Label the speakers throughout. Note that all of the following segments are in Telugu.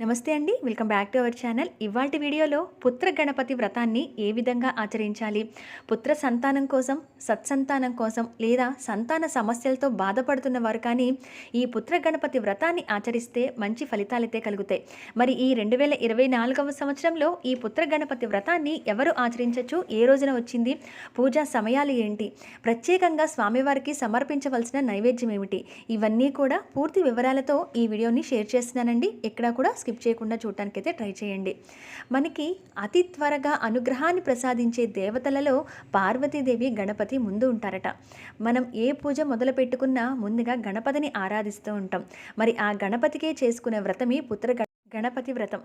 Speaker 1: నమస్తే అండి welcome back to our channel. ఇవాటి వీడియోలో పుత్ర గణపతి వ్రతాన్ని ఏ విధంగా ఆచరించాలి? పుత్ర సంతానం కోసం సత్సంతానం కోసం లేదా సంతాన సమస్యలతో బాధపడుతున్న వారు కానీ ఈ పుత్ర గణపతి వ్రతాన్ని ఆచరిస్తే మంచి ఫలితాలైతే కలుగుతాయి. మరి ఈ రెండు వేల ఇరవై నాలుగవ సంవత్సరంలో ఈ పుత్ర గణపతి వ్రతాన్ని ఎవరు ఆచరించవచ్చు ఏ రోజున వచ్చింది? పూజా సమయాలు ఏంటి? ప్రత్యేకంగా స్వామివారికి సమర్పించవలసిన నైవేద్యం ఏమిటి? ఇవన్నీ కూడా పూర్తి వివరాలతో ఈ వీడియోని షేర్ చేస్తున్నానండి. ఎక్కడా కూడా స్కిప్ చేయకుండా చూడటానికైతే ట్రై చేయండి. మనకి అతి త్వరగా అనుగ్రహాన్ని ప్రసాదించే దేవతలలో పార్వతీదేవి గణపతి ముందు ఉంటారట. మనం ఏ పూజ మొదలు పెట్టుకున్నా ముందుగా గణపతిని ఆరాధిస్తూ ఉంటాం. మరి ఆ గణపతికే చేసుకునే వ్రతమే పుత్ర గణపతి వ్రతం.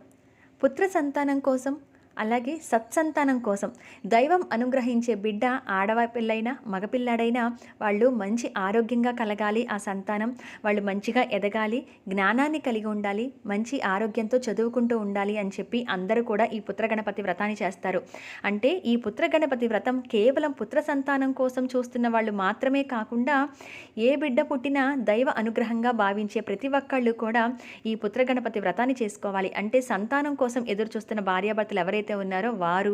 Speaker 1: పుత్ర సంతానం కోసం అలాగే సత్సంతానం కోసం. దైవం అనుగ్రహించే బిడ్డ ఆడవ పిల్లైనా మగపిల్లాడైనా వాళ్ళు మంచి ఆరోగ్యంగా కలగాలి ఆ సంతానం. వాళ్ళు మంచిగా ఎదగాలి జ్ఞానాన్ని కలిగి ఉండాలి మంచి ఆరోగ్యంతో చదువుకుంటూ ఉండాలి అని చెప్పి అందరూ కూడా ఈ పుత్ర గణపతి వ్రతాన్ని చేస్తారు. అంటే ఈ పుత్ర గణపతి వ్రతం కేవలం పుత్ర సంతానం కోసం చూస్తున్న వాళ్ళు మాత్రమే కాకుండా ఏ బిడ్డ పుట్టినా దైవ అనుగ్రహంగా భావించే ప్రతి ఒక్కళ్ళు కూడా ఈ పుత్ర గణపతి వ్రతాన్ని చేసుకోవాలి. అంటే సంతానం కోసం ఎదురు చూస్తున్న భార్యాభర్తలు ఎవరైతే ఉన్నారో వారు.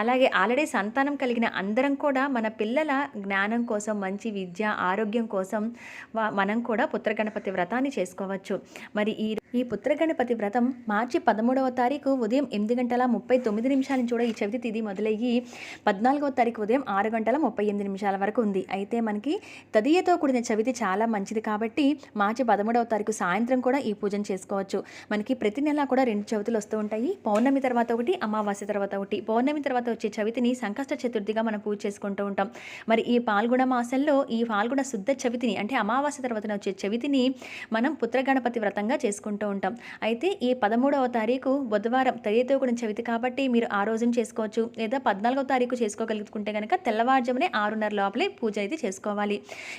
Speaker 1: అలాగే ఆల్రెడీ సంతానం కలిగిన అందరం కూడా మన పిల్లల జ్ఞానం కోసం మంచి విద్య ఆరోగ్యం కోసం మనం కూడా పుత్ర గణపతి వ్రతాన్ని చేసుకోవచ్చు. మరి ఈ ఈ పుత్ర గణపతి వ్రతం మార్చి పదమూడవ తారీఖు ఉదయం ఎనిమిది గంటల ముప్పై తొమ్మిది నిమిషాల నుంచి కూడా ఈ చవితి తిది మొదలయ్యి పద్నాలుగవ తారీఖు ఉదయం ఆరు గంటల ముప్పై ఎనిమిది నిమిషాల వరకు ఉంది. అయితే మనకి తదియతో కూడిన చవితి చాలా మంచిది కాబట్టి మార్చి పదమూడవ తారీఖు సాయంత్రం కూడా ఈ పూజను చేసుకోవచ్చు. మనకి ప్రతి నెల కూడా రెండు చవితులు వస్తూ ఉంటాయి. పౌర్ణమి తర్వాత ఒకటి అమావాస్య తర్వాత ఒకటి. పౌర్ణమి తర్వాత వచ్చే చవితిని సంకష్ట చతుర్థిగా మనం పూజ చేసుకుంటూ ఉంటాం. మరి ఈ పాల్గొన మాసంలో ఈ పాల్గొన శుద్ధ చవితిని అంటే అమావాస్య తర్వాత వచ్చే చవితిని మనం పుత్ర గణపతి వ్రతంగా చేసుకుంటూ ఉంటాం. అయితే ఈ పదమూడవ తారీఖు బుధవారం తదితో కూడిన చవితి కాబట్టి మీరు ఆ రోజున చేసుకోవచ్చు. లేదా పద్నాలుగో తారీఖు చేసుకోగలుగుతుంటే కనుక తెల్లవారుజామునే ఆరున్నర లోపలే పూజ అయితే చేసుకోవాలి.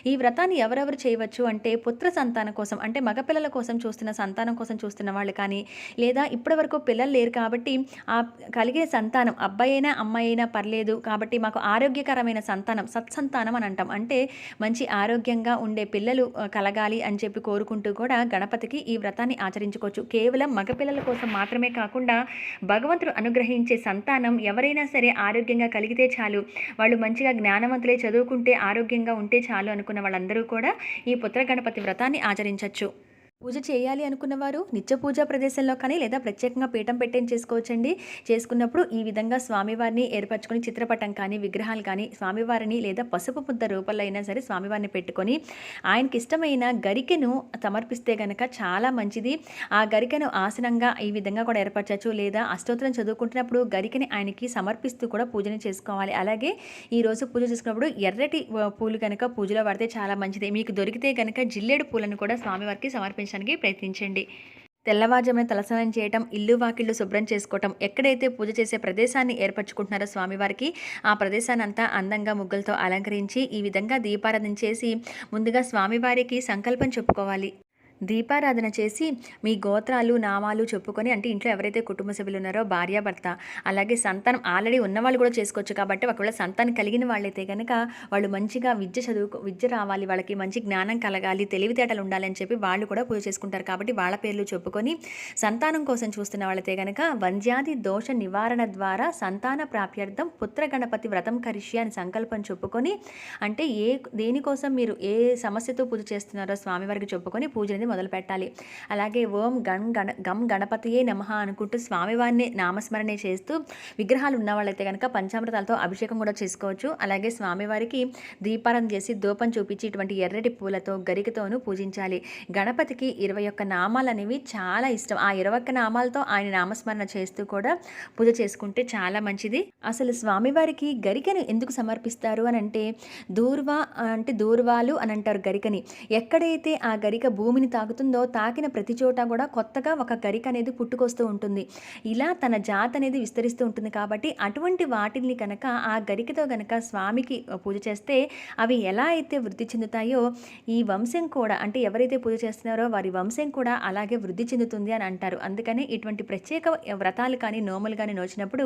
Speaker 1: ఈ వ్రతాన్ని ఎవరెవరు చేయవచ్చు అంటే పుత్ర సంతానం కోసం అంటే మగపిల్లల కోసం చూస్తున్న సంతానం కోసం చూస్తున్న వాళ్ళు కానీ లేదా ఇప్పటి వరకు పిల్లలు లేరు కాబట్టి ఆ కలిగిన సంతానం అబ్బాయి అయినా అమ్మాయి అయినా పర్లేదు కాబట్టి మాకు ఆరోగ్యకరమైన సంతానం సత్సంతానం అని అంటాం. అంటే మంచి ఆరోగ్యంగా ఉండే పిల్లలు కలగాలి అని చెప్పి కోరుకుంటూ కూడా గణపతికి ఈ వ్రతాన్ని ఆచరించుకోవచ్చు. కేవలం మగపిల్లల కోసం మాత్రమే కాకుండా భగవంతుడు అనుగ్రహించే సంతానం ఎవరైనా సరే ఆరోగ్యంగా కలిగితే చాలు. వాళ్ళు మంచిగా జ్ఞానవంతులే చదువుకుంటే ఆరోగ్యంగా ఉంటే చాలు అనుకున్న వాళ్ళందరూ కూడా ఈ పుత్ర గణపతి వ్రతాన్ని ఆచరించవచ్చు పూజ చేయాలి అనుకున్న వారు నిత్య పూజా ప్రదేశంలో కానీ లేదా ప్రత్యేకంగా పీఠం పెట్టేం చేసుకోవచ్చండి. చేసుకున్నప్పుడు ఈ విధంగా స్వామివారిని ఏర్పరచుకొని చిత్రపటం కానీ విగ్రహాలు కానీ స్వామివారిని లేదా పసుపు ముద్ద రూపంలో అయినా సరే స్వామివారిని పెట్టుకొని ఆయనకి ఇష్టమైన గరికెను సమర్పిస్తే గనక చాలా మంచిది. ఆ గరికెను ఆసనంగా ఈ విధంగా కూడా ఏర్పరచచ్చు. లేదా అష్టోత్తరం చదువుకుంటున్నప్పుడు గరికెని ఆయనకి సమర్పిస్తూ కూడా పూజను చేసుకోవాలి. అలాగే ఈరోజు పూజ చేసుకున్నప్పుడు ఎర్రటి పూలు కనుక పూజలో వాడితే చాలా మంచిది. మీకు దొరికితే కనుక జిల్లేడు పూలను కూడా స్వామివారికి సమర్పించడానికి ప్రయత్నించండి. తెల్లవారుజామున తలస్నానం చేయటం ఇల్లు వాకిళ్ళు శుభ్రం చేసుకోవటం ఎక్కడైతే పూజ చేసే ప్రదేశాన్ని ఏర్పరచుకుంటున్నారో స్వామివారికి ఆ ప్రదేశాన్ని అంతా అందంగా ముగ్గులతో అలంకరించి ఈ విధంగా దీపారాధన చేసి ముందుగా స్వామివారికి సంకల్పం చెప్పుకోవాలి. దీపారాధన చేసి మీ గోత్రాలు నామాలు చెప్పుకొని అంటే ఇంట్లో ఎవరైతే కుటుంబ సభ్యులు ఉన్నారో భార్యాభర్త అలాగే సంతానం ఆల్రెడీ ఉన్నవాళ్ళు కూడా చేసుకోవచ్చు కాబట్టి ఒకవేళ సంతానం కలిగిన వాళ్ళైతే కనుక వాళ్ళు మంచిగా విద్య చదువు విద్య రావాలి వాళ్ళకి మంచి జ్ఞానం కలగాలి తెలివితేటలు ఉండాలని చెప్పి వాళ్ళు కూడా పూజ చేసుకుంటారు కాబట్టి వాళ్ళ పేర్లు చెప్పుకొని సంతానం కోసం చూస్తున్న వాళ్ళైతే కనుక వంజ్యాది దోష నివారణ ద్వారా సంతాన ప్రాప్యర్థం పుత్ర గణపతి వ్రతం కరిష్య అని సంకల్పం చెప్పుకొని అంటే ఏ దేనికోసం మీరు ఏ సమస్యతో పూజ చేస్తున్నారో స్వామివారికి చెప్పుకొని పూజ అనేది మొదలు పెట్టాలి. అలాగే ఓం గణ్ గణ గం గణపతియే నమ అనుకుంటూ స్వామివారిని నామస్మరణే చేస్తూ విగ్రహాలు ఉన్న వాళ్ళైతే కనుక పంచామృతాలతో అభిషేకం కూడా చేసుకోవచ్చు. అలాగే స్వామివారికి దీపారం చేసి దూపం చూపించి ఇటువంటి ఎర్రటి పూలతో గరికతోనూ పూజించాలి. గణపతికి ఇరవై ఒక్క నామాలు అనేవి చాలా ఇష్టం. ఆ ఇరవై ఒక్క నామాలతో ఆయన నామస్మరణ చేస్తూ కూడా పూజ చేసుకుంటే చాలా మంచిది. అసలు స్వామివారికి గరికను ఎందుకు సమర్పిస్తారు అని అంటే దూర్వ అంటే దూర్వాలు అని అంటారు గరికని. ఎక్కడైతే ఆ గరిక భూమిని తాకుతుందో తాకిన ప్రతి చోట కూడా కొత్తగా ఒక గరిక అనేది పుట్టుకొస్తూ ఉంటుంది. ఇలా తన జాత అనేది విస్తరిస్తూ ఉంటుంది కాబట్టి అటువంటి వాటిని కనుక ఆ గరికతో కనుక స్వామికి పూజ చేస్తే అవి ఎలా అయితే వృద్ధి చెందుతాయో ఈ వంశం కూడా అంటే ఎవరైతే పూజ చేస్తున్నారో వారి వంశం కూడా అలాగే వృద్ధి చెందుతుంది అని అంటారు. అందుకని ఇటువంటి ప్రత్యేక వ్రతాలు కానీ నోములు కానీ నోచినప్పుడు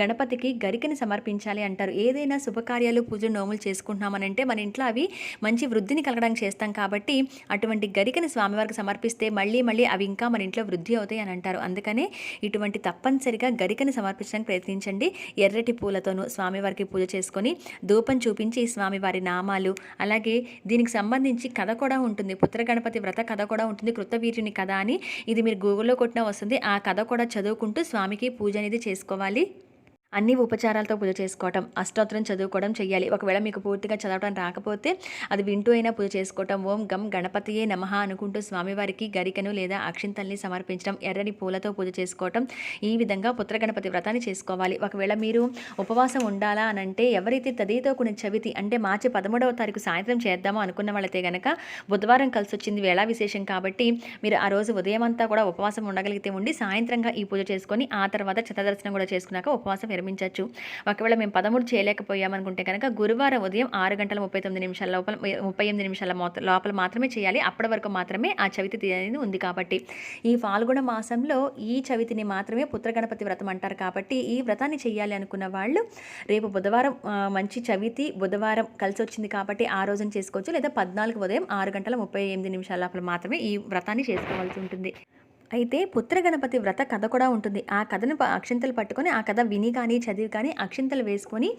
Speaker 1: గణపతికి గరికని సమర్పించాలి అంటారు. ఏదైనా శుభకార్యాలు పూజలు నోములు చేసుకుంటున్నామనంటే మన ఇంట్లో అవి మంచి వృద్ధిని కలగడానికి చేస్తాం కాబట్టి అటువంటి గరికని స్వామి స్వామివారికి సమర్పిస్తే మళ్ళీ మళ్ళీ అవి ఇంకా మన ఇంట్లో వృద్ధి అవుతాయి అని అంటారు. అందుకనే ఇటువంటి తప్పనిసరిగా గరికని సమర్పించడానికి ప్రయత్నించండి. ఎర్రటి పూలతోనూ స్వామివారికి పూజ చేసుకొని ధూపం చూపించి స్వామివారి నామాలు అలాగే దీనికి సంబంధించి కథ కూడా ఉంటుంది. పుత్ర గణపతి వ్రత కథ కూడా ఉంటుంది. కృతవీర్యుని కథ అని ఇది మీరు గూగుల్లో కొట్టినా వస్తుంది. ఆ కథ కూడా చదువుకుంటూ స్వామికి పూజ అనేది చేసుకోవాలి. అన్ని ఉపచారాలతో పూజ చేసుకోవటం అష్టోత్తరం చదువుకోవడం చేయాలి ఒకవేళ మీకు పూర్తిగా చదవడం రాకపోతే అది వింటూ అయినా పూజ చేసుకోవటం. ఓం గం గణపతియే నమః అనుకుంటూ స్వామివారికి గరికను లేదా అక్షింతల్ని సమర్పించడం ఎర్రని పూలతో పూజ చేసుకోవటం ఈ విధంగా పుత్ర గణపతి వ్రతాన్ని చేసుకోవాలి. ఒకవేళ మీరు ఉపవాసం ఉండాలా అని అంటే ఎవరైతే తదితో కొన్ని చవితి అంటే మార్చి పదమూడవ తారీఖు సాయంత్రం చేద్దామో అనుకున్న వాళ్ళైతే గనక బుధవారం కలిసి వచ్చింది వేళ విశేషం కాబట్టి మీరు ఆ రోజు ఉదయం అంతా కూడా ఉపవాసం ఉండగలిగితే ఉండి సాయంత్రంగా ఈ పూజ చేసుకొని ఆ తర్వాత చిత్తదర్శనం కూడా చేసుకున్నాక ఉపవాసం నిర్మించవచ్చు ఒకవేళ మేము పదమూడు చేయలేకపోయామనుకుంటే కనుక గురువారం ఉదయం ఆరు గంటల ముప్పై తొమ్మిది నిమిషాల లోపల ముప్పై ఎనిమిది నిమిషాల లోపల మాత్రమే చేయాలి. అప్పటి వరకు మాత్రమే ఆ చవితి అనేది ఉంది కాబట్టి. ఈ ఫాల్గుణ మాసంలో ఈ చవితిని మాత్రమే పుత్రగణపతి వ్రతం అంటారు కాబట్టి ఈ వ్రతాన్ని చేయాలి అనుకున్న వాళ్ళు రేపు బుధవారం మంచి చవితి బుధవారం కలిసి వచ్చింది కాబట్టి ఆ రోజున చేసుకోవచ్చు. లేదా పద్నాలుగు ఉదయం ఆరు గంటల ముప్పై ఎనిమిది నిమిషాల లోపల మాత్రమే ఈ వ్రతాన్ని చేసుకోవాల్సి ఉంటుంది. అయితే పుత్ర గణపతి వ్రత కథ కూడా ఉంటుంది. ఆ కథను ప- అక్షింతలు పట్టుకొని ఆ కథ విని కానీ చదివి కానీ అక్షింతలు వేసుకొని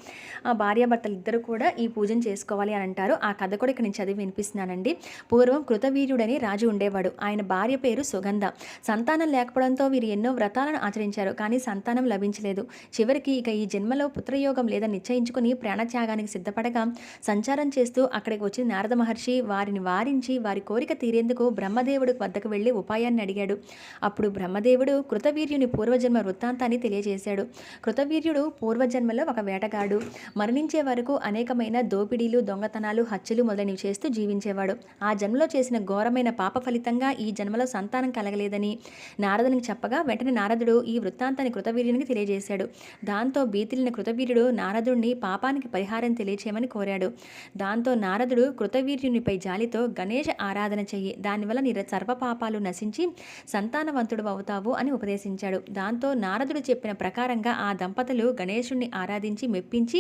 Speaker 1: ఆ భార్యాభర్తలు ఇద్దరు కూడా ఈ పూజను చేసుకోవాలి అని అంటారు. ఆ కథ కూడా ఇక్కడ నేను చదివి వినిపిస్తున్నానండి. పూర్వం కృతవీర్యుడని రాజు ఉండేవాడు. ఆయన భార్య పేరు సుగంధ. సంతానం లేకపోవడంతో వీరు ఎన్నో వ్రతాలను ఆచరించారు. కానీ సంతానం లభించలేదు. చివరికి ఇక ఈ జన్మలో పుత్రయోగం లేదని నిశ్చయించుకుని ప్రాణత్యాగానికి సిద్ధపడగా సంచారం చేస్తూ అక్కడికి వచ్చిన నారద మహర్షి వారిని వారించి వారి కోరిక తీరేందుకు బ్రహ్మదేవుడి వద్దకు వెళ్ళి ఉపాయాన్ని అడిగాడు. అప్పుడు బ్రహ్మదేవుడు కృతవీర్యుని పూర్వజన్మ వృత్తాంతాన్ని తెలియజేశాడు. కృతవీర్యుడు పూర్వజన్మలో ఒక వేటగాడు. మరణించే వరకు అనేకమైన దోపిడీలు దొంగతనాలు హత్యలు మొదలైనవి చేస్తూ జీవించేవాడు. ఆ జన్మలో చేసిన ఘోరమైన పాప ఫలితంగా ఈ జన్మలో సంతానం కలగలేదని నారదునికి చెప్పగా వెంటనే నారదుడు ఈ వృత్తాంతాన్ని కృతవీర్యునికి తెలియజేశాడు. దాంతో భీతిలిన కృతవీర్యుడు నారదుడిని పాపానికి పరిహారం తెలియచేయమని కోరాడు. దాంతో నారదుడు కృతవీర్యునిపై జాలితో గణేష ఆరాధన చెయ్యి. దానివల్ల నీ సర్వ పాపాలు నశించి సంతానవంతుడు అవుతావు అని ఉపదేశించాడు. దాంతో నారదుడు చెప్పిన ప్రకారంగా ఆ దంపతులు గణేశుణ్ణి ఆరాధించి మెప్పించి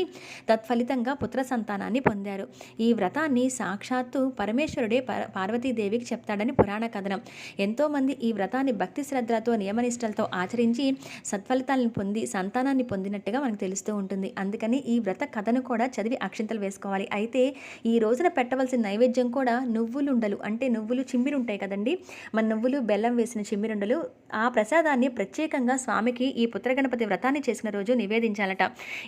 Speaker 1: తత్ఫలితంగా పుత్ర సంతానాన్ని పొందారు. ఈ వ్రతాన్ని సాక్షాత్తు పరమేశ్వరుడే పార్వతీదేవికి చెప్తాడని పురాణ కథనం. ఎంతోమంది ఈ వ్రతాన్ని భక్తి శ్రద్ధలతో నియమనిష్టలతో ఆచరించి సత్ఫలితాలను పొంది సంతానాన్ని పొందినట్టుగా మనకు తెలుస్తూ ఉంటుంది. అందుకని ఈ వ్రత కథను కూడా చదివి అక్షింతలు వేసుకోవాలి. అయితే ఈ రోజున పెట్టవలసిన నైవేద్యం కూడా నువ్వులుండలు. అంటే నువ్వులు చిమ్మిరుంటాయి కదండి. మన నువ్వులు బెల్లం వేసిన చిమ్మిరెండులు ఆ ప్రసాదాన్ని ప్రత్యేకంగా స్వామికి ఈ పుత్రగణపతి వ్రతాన్ని చేసిన రోజు నివేదించాలట.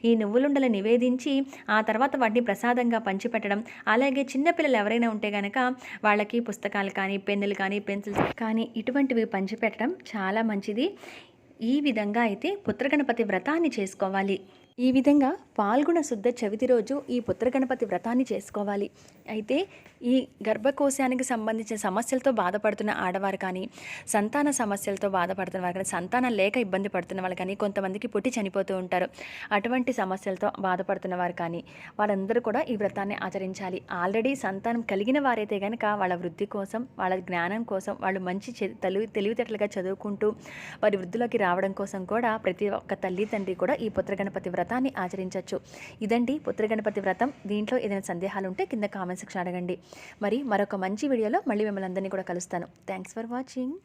Speaker 1: ఈ నువ్వులుండలు నివేదించి ఆ తర్వాత వాటిని ప్రసాదంగా పంచిపెట్టడం అలాగే చిన్నపిల్లలు ఎవరైనా ఉంటే గనక వాళ్ళకి పుస్తకాలు కానీ పెన్నులు కానీ పెన్సిల్స్ కానీ ఇటువంటివి పంచిపెట్టడం చాలా మంచిది. ఈ విధంగా అయితే పుత్రగణపతి వ్రతాన్ని చేసుకోవాలి. ఈ విధంగా పాల్గొన శుద్ధ చవితి రోజు ఈ పుత్రగణపతి వ్రతాన్ని చేసుకోవాలి. అయితే ఈ గర్భకోశానికి సంబంధించిన సమస్యలతో బాధపడుతున్న ఆడవారు కానీ సంతాన సమస్యలతో బాధపడుతున్న వారు కానీ సంతానం లేక ఇబ్బంది పడుతున్న వాళ్ళు కానీ కొంతమందికి పుట్టి చనిపోతూ ఉంటారు. అటువంటి సమస్యలతో బాధపడుతున్న వారు కానీ వారందరూ కూడా ఈ వ్రతాన్ని ఆచరించాలి. ఆల్రెడీ సంతానం కలిగిన వారైతే కనుక వాళ్ళ వృద్ధి కోసం వాళ్ళ జ్ఞానం కోసం వాళ్ళు మంచి తెలివి తెలివితేటలుగా చదువుకుంటూ వారి వృద్ధిలోకి రావడం కోసం కూడా ప్రతి ఒక్క తల్లి తండ్రి కూడా ఈ పుత్రగణపతి వ్రతాన్ని ఆచరించవచ్చు ఇదండి పుత్రగణపతి వ్రతం. దీంట్లో ఏదైనా సందేహాలు ఉంటే కింద కామెంట్స్ కామెంట్ సెక్షన్ అడగండి మరి మరొక మంచి వీడియోలో మళ్ళీ మిమ్మల్ని అందరినీ కూడా కలుస్తాను. Thanks for watching